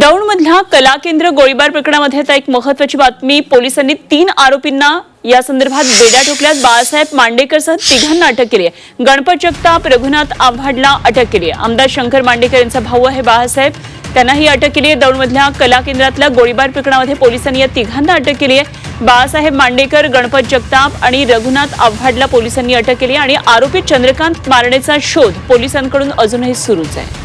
दौंडमधल्या कला केंद्र गोळीबार प्रकरणामध्ये आता एक महत्वाची बातमी. पोलिसांनी तीन आरोपींना या संदर्भात बेड्या ठोकल्यात. बाळासाहेब मांडेकरसह तिघांना अटक केली आहे. गणपत जगताप रघुनाथ आव्हाडला अटक केली आहे. आमदार शंकर मांडेकर यांचा भाऊ आहे बाळासाहेब. त्यांनाही अटक केली आहे. दौंडमधल्या कला केंद्रातल्या गोळीबार प्रकरणामध्ये पोलिसांनी या तिघांना अटक केली आहे. बाळासाहेब मांडेकर गणपत जगताप आणि रघुनाथ आव्हाडला पोलिसांनी अटक केली आहे. आणि आरोपी चंद्रकांत मारणेचा शोध पोलिसांकडून अजूनही सुरूच आहे.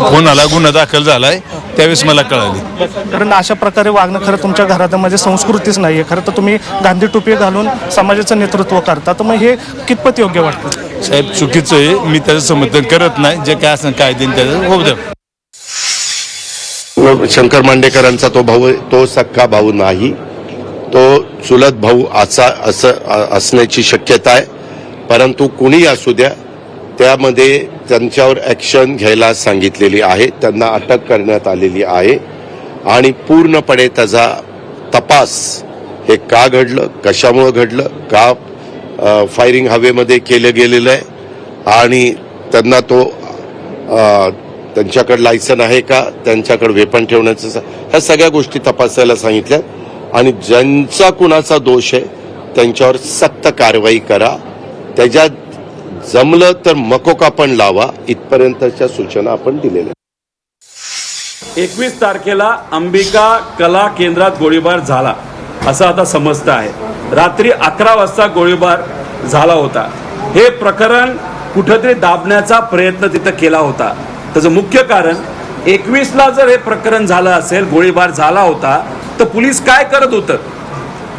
फोन आला गुन्हा दाखल झालाय त्यावेळेस मला कळाली. कारण अशा प्रकारे वागणं खरं तुमच्या घरामध्ये संस्कृतीच नाही आहे खरं तर तुम्ही गांधी टोपी घालून समाजाचं नेतृत्व करता. तर मग हे कितपत योग्य वाटतं? साहेब चुकीचं आहे. मी त्याचं समर्थन करत नाही. जे काय असं काय देईन त्याचं होऊ द्या. शंकर मांडेकरांचा तो भाऊ तो सक्का भाऊ नाही. तो चुलत भाऊ असा असं असण्याची शक्यता आहे. परंतु कुणी असू द्या त्यामध्ये त्यांच्यावर ॲक्शन घ्यायला सांगितलेली आहे. त्यांना अटक करण्यात आलेली आहे. आणि पूर्णपणे त्याचा तपास हे का घडलं कशामुळं घडलं का फायरिंग हवेमध्ये केलं गेलेलं आहे? आणि त्यांना तो त्यांच्याकडे लायसन आहे का? त्यांच्याकडे वेपन ठेवण्याचं ह्या सगळ्या गोष्टी तपासायला सांगितल्या. आणि ज्यांचा कुणाचा दोष आहे त्यांच्यावर सक्त कारवाई करा. त्याच्यात जमलं तर मकोका पण लावा इथपर्यंतच्या सूचना आपण दिलेल्या एकवीस तारखेला अंबिका कला केंद्रात गोळीबार झाला असं आता समजतं आहे. रात्री अकरा वाजता गोळीबार झाला होता. हे प्रकरण कुठंतरी दाबण्याचा प्रयत्न तिथं केला होता. त्याचं मुख्य कारण एकवीसला जर हे प्रकरण झालं असेल गोळीबार झाला होता तर पोलीस काय करत होतं?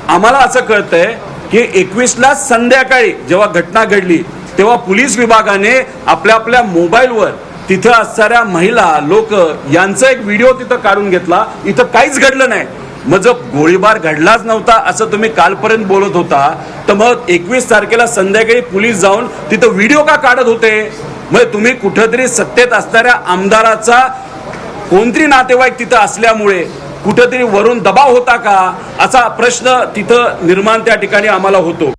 आम्हाला असं कळतंय की एकवीसला संध्याकाळी जेव्हा घटना घडली तेव्हा पोलीस विभागाने आपल्या आपल्या मोबाईलवर तिथं असणाऱ्या महिला लोक यांचा एक व्हिडिओ तिथं काढून घेतला. इथं काहीच घडलं नाही. मग जर गोळीबार घडलाच नव्हता असं तुम्ही कालपर्यंत बोलत होता तर मग एकवीस तारखेला संध्याकाळी पोलीस जाऊन तिथं व्हिडिओ का काढत होते? मग तुम्ही कुठंतरी सत्तेत असणाऱ्या आमदाराचा कोणतरी नातेवाईक तिथं असल्यामुळे कुठंतरी वरून दबाव होता का? असा प्रश्न तिथं निर्माण त्या ठिकाणी आम्हाला होतो.